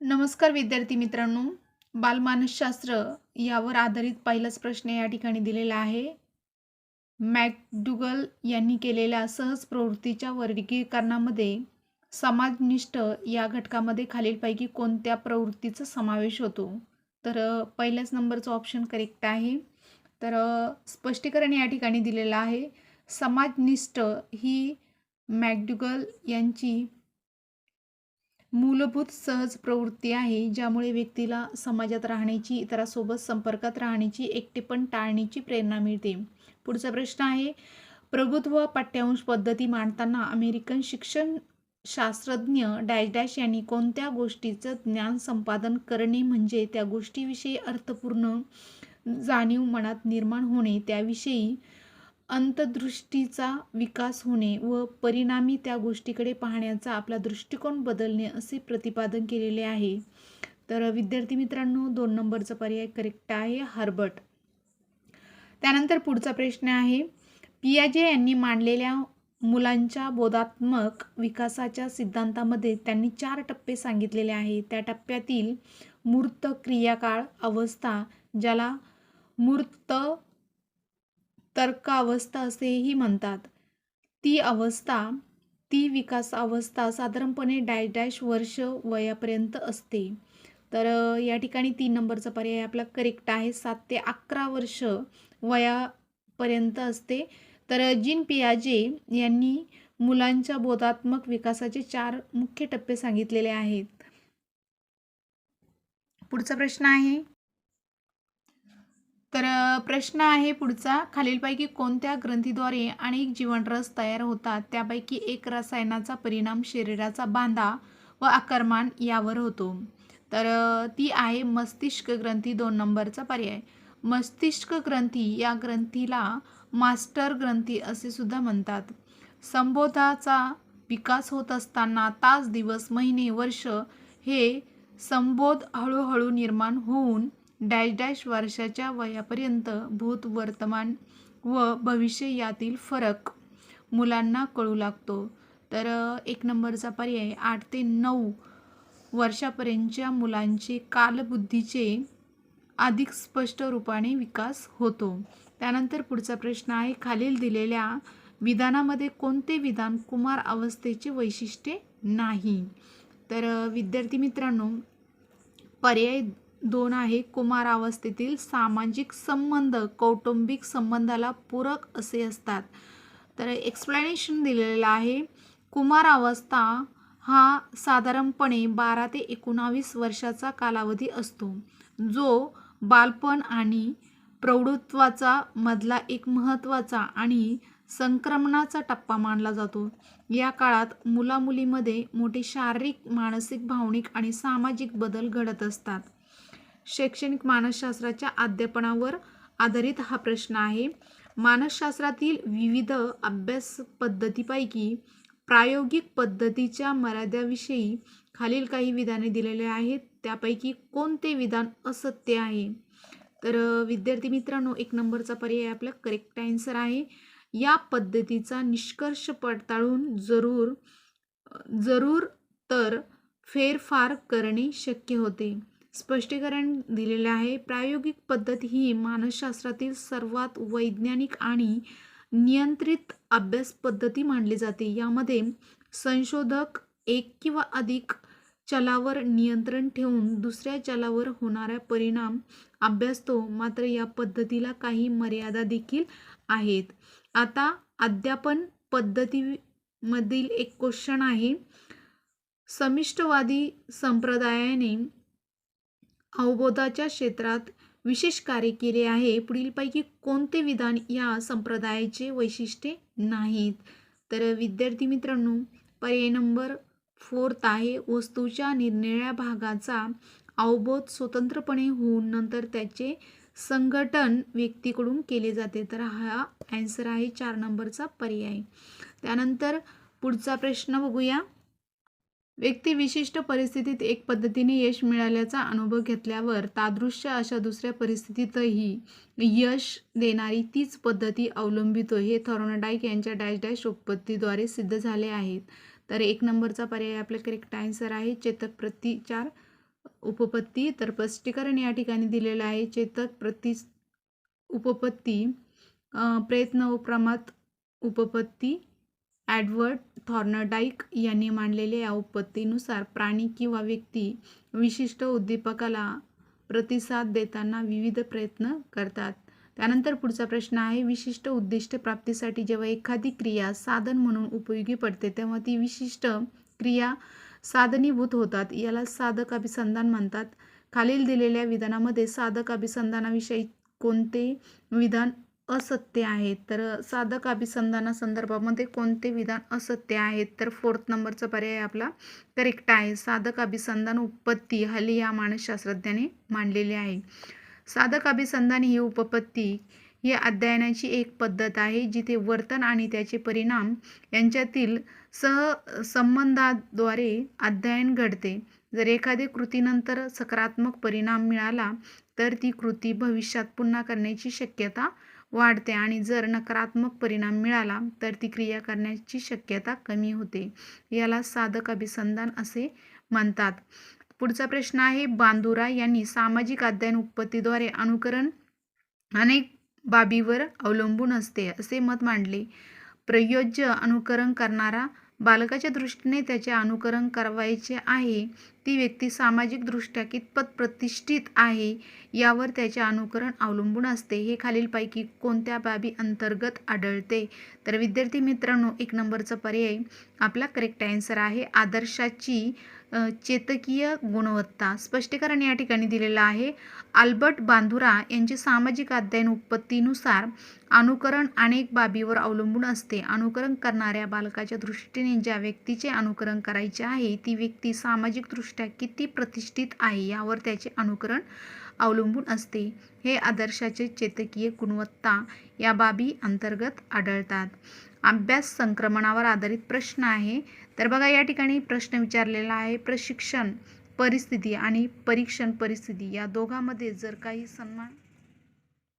नमस्कार विद्यार्थी मित्रांनो. बालमानसशास्त्र यावर आधारित पहिलाच प्रश्न या ठिकाणी दिलेला आहे. मॅकडुगल यांनी केलेल्या सहज प्रवृत्तीच्या वर्गीकरणामध्ये समाजनिष्ठ या घटकामध्ये खालीलपैकी कोणत्या प्रवृत्तीचा समावेश होतो? तर पहिल्याच नंबरचं ऑप्शन करेक्ट आहे. तर स्पष्टीकरण या ठिकाणी दिलेलं आहे. समाजनिष्ठ ही मॅकडुगल यांची मूलभूत सहज प्रवृत्ती आहे ज्यामुळे व्यक्तीला समाजात राहण्याची इतरांसोबत संपर्कात राहण्याची एकटेपण टाळण्याची प्रेरणा मिळते. पुढचा प्रश्न आहे प्रभुत्व पाठ्यांश पद्धती मांडताना अमेरिकन शिक्षण शास्त्रज्ञ डॅश डॅश यांनी कोणत्या गोष्टीचं ज्ञान संपादन करणे म्हणजे त्या गोष्टीविषयी अर्थपूर्ण जाणीव मनात निर्माण होणे त्याविषयी अंतदृष्टीचा विकास होणे व परिणामी त्या गोष्टीकडे पाहण्याचा आपला दृष्टिकोन बदलणे असे प्रतिपादन केलेले आहे. तर विद्यार्थी मित्रांनो दोन नंबरचा पर्याय करेक्ट आहे हर्बर्ट त्यानंतर पुढचा प्रश्न आहे पियाजे यांनी मांडलेल्या मुलांच्या बोधात्मक विकासाच्या सिद्धांतामध्ये त्यांनी चार टप्पे सांगितलेले आहे त्या टप्प्यातील मूर्त क्रियाकाळ अवस्था ज्याला मूर्त तर्कावस्था असेही म्हणतात. ती अवस्था ती विकास अवस्था साधारणपणे डॅश डॅश वर्ष वयापर्यंत असते. तर या ठिकाणी तीन नंबरचा पर्याय आपला करेक्ट आहे. सात ते अकरा वर्ष वयापर्यंत असते. तर जिन पियाजे यांनी मुलांच्या बोधात्मक विकासाचे चार मुख्य टप्पे सांगितलेले आहेत. पुढचा प्रश्न आहे तर प्रश्न आहे पुढचा. खालीलपैकी कोणत्या ग्रंथीद्वारे अनेक जीवनरस तयार होतात? त्यापैकी एक रसायनाचा परिणाम शरीराचा बांधा व आकारमान यावर होतो. तर ती आहे मस्तिष्क ग्रंथी दोन नंबरचा पर्याय. मस्तिष्क ग्रंथी या ग्रंथीला मास्टर ग्रंथी असे सुद्धा म्हणतात. संबोधाचा विकास होत असताना तास दिवस महिने वर्ष हे संबोध हळूहळू निर्माण होऊन डॅश डॅश वर्षाच्या वयापर्यंत भूत वर्तमान व भविष्य यातील फरक मुलांना कळू लागतो. तर एक नंबरचा पर्याय आठ ते नऊ वर्षापर्यंतच्या मुलांचे कालबुद्धीचे अधिक स्पष्ट रूपाने विकास होतो. त्यानंतर पुढचा प्रश्न आहे खालील दिलेल्या विधानामध्ये कोणते विधान कुमार अवस्थेचे वैशिष्ट्ये नाही? तर विद्यार्थी मित्रांनो पर्याय दोन आहे कुमार अवस्थेतील सामाजिक संबंध कौटुंबिक संबंधाला पूरक असे असतात. तर एक्सप्लेनेशन दिलेलं आहे. कुमार अवस्था हा साधारणपणे बारा ते एकोणावीस वर्षाचा कालावधी असतो जो बालपण आणि प्रौढत्वाचा मधला एक महत्त्वाचा आणि संक्रमणाचा टप्पा मानला जातो. या काळात मुलामुलीमध्ये मोठे शारीरिक मानसिक भावनिक आणि सामाजिक बदल घडत असतात. शैक्षणिक मानसशास्त्राच्या अध्यापनावर आधारित हा प्रश्न आहे. मानसशास्त्रातील विविध अभ्यास पद्धतीपैकी प्रायोगिक पद्धतीच्या मर्यादाविषयी खालील काही विधाने दिलेले आहेत. त्यापैकी कोणते विधान असत्य आहे? तर विद्यार्थी मित्रांनो एक नंबरचा पर्याय आपला करेक्ट आन्सर आहे. या पद्धतीचा निष्कर्ष पडताळून जरूर जरूर तर फेरफार करणे शक्य होते. स्पष्टीकरण दिलेले आहे. प्रायोगिक पद्धत ही मानसशास्त्रातील सर्वात वैज्ञानिक आणि नियंत्रित अभ्यास पद्धती मानली जाते. यामध्ये संशोधक एक किंवा अधिक चलावर नियंत्रण ठेवून दुसऱ्या चलावर होणारा परिणाम अभ्यासतो. मात्र या पद्धतीला काही मर्यादा देखील आहेत. आता अध्यापन पद्धतीमधील एक क्वेश्चन आहे. समिष्टवादी संप्रदायाने अवबोधाच्या क्षेत्रात विशेष कार्य केले आहे. पुढीलपैकी कोणते विधान या संप्रदायाचे वैशिष्ट्ये नाहीत? तर विद्यार्थी मित्रांनो पर्याय नंबर फोर्थ आहे. वस्तूच्या निरनिळ्या भागाचा अवबोध स्वतंत्रपणे होऊन नंतर त्याचे संघटन व्यक्तीकडून केले जाते. तर हा ॲन्सर आहे चार नंबरचा पर्याय. त्यानंतर पुढचा प्रश्न बघूया. व्यक्ती विशिष्ट परिस्थितीत एक पद्धतीने यश मिळाल्याचा अनुभव घेतल्यावर तादृश्य अशा दुसऱ्या परिस्थितीतही यश देणारी तीच पद्धती अवलंबितो हे थॉर्नडाईक यांच्या डॅश डॅश उत्पत्तीद्वारे सिद्ध झाले आहेत. तर एक नंबरचा पर्याय आपला करेक्ट आन्सर आहे चेतक प्रतिचार उपपत्ती. तर स्पष्टीकरण या ठिकाणी दिलेलं आहे चेतक प्रति उपपत्ती प्रयत्न व उपपत्ती. ॲडवर्ड थॉर्नडाईक यांनी मांडलेल्या या उपपत्तीनुसार प्राणी किंवा व्यक्ती विशिष्ट उद्दीपकाला प्रतिसाद देताना विविध प्रयत्न करतात. त्यानंतर पुढचा प्रश्न आहे विशिष्ट उद्दिष्ट प्राप्तीसाठी जेव्हा एखादी क्रिया साधन म्हणून उपयोगी पडते तेव्हा ती विशिष्ट क्रिया साधनीभूत होतात. याला साधक अभिसंधान म्हणतात. खालील दिलेल्या विधानामध्ये साधक अभिसंधानाविषयी कोणते विधान असत्य आहेत तर साधक अभिसंधानासंदर्भामध्ये कोणते विधान असत्य आहेत तर फोर्थ नंबरचा पर्याय आपला. करेक्ट आहे. साधक अभिसंधान उपपत्ती हल्ली या मानसशास्त्रज्ञाने मांडलेली आहे. साधक अभिसंधान ही उपपत्ती ही अध्ययनाची एक पद्धत आहे जिथे वर्तन आणि त्याचे परिणाम यांच्यातील सहसंबंधाद्वारे अध्ययन घडते. जर एखादी कृतीनंतर सकारात्मक परिणाम मिळाला तर ती कृती भविष्यात पुन्हा करण्याची शक्यता वाढते आणि जर नकारात्मक परिणाम मिळाला तर ती क्रिया करण्याची शक्यता कमी होते. याला साधक अभिसंधान असे म्हणतात. पुढचा प्रश्न आहे बांदुरा यांनी सामाजिक अध्ययन उत्पत्तीद्वारे अनुकरण अनेक बाबीवर अवलंबून असते असे मत मांडले. प्रयोज्य अनुकरण करणारा बालकाच्या दृष्टीने त्याचे अनुकरण करावायचे आहे. ती व्यक्ती सामाजिकदृष्ट्या कितपत प्रतिष्ठित आहे यावर त्याचे अनुकरण अवलंबून असते. हे खालीलपैकी कोणत्या बाबी अंतर्गत आढळते? तर विद्यार्थी मित्रांनो एक नंबरचा पर्याय आपला करेक्ट आन्सर आहे. आदर्शाची चेतकीय गुणवत्ता स्पष्टीकरण या ठिकाणी दिलेलं आहे. आल्बर्ट बांधुरा यांचे सामाजिक अध्ययन उत्पत्तीनुसार अनुकरण अनेक बाबीवर अवलंबून असते. अनुकरण करणाऱ्या बालकाच्या दृष्टीने ज्या व्यक्तीचे अनुकरण करायचे आहे ती व्यक्ती सामाजिकदृष्ट्या किती प्रतिष्ठित आहे यावर त्याचे अनुकरण अवलंबून असते. हे आदर्शाचे चेतकीय गुणवत्ता या बाबी अंतर्गत आढळतात. अभ्यास संक्रमणावर आधारित प्रश्न आहे. तर बघा या ठिकाणी प्रश्न विचारलेला आहे. प्रशिक्षण परिस्थिती आणि परीक्षण परिस्थिती या दोघांमध्ये जर काही सन्मान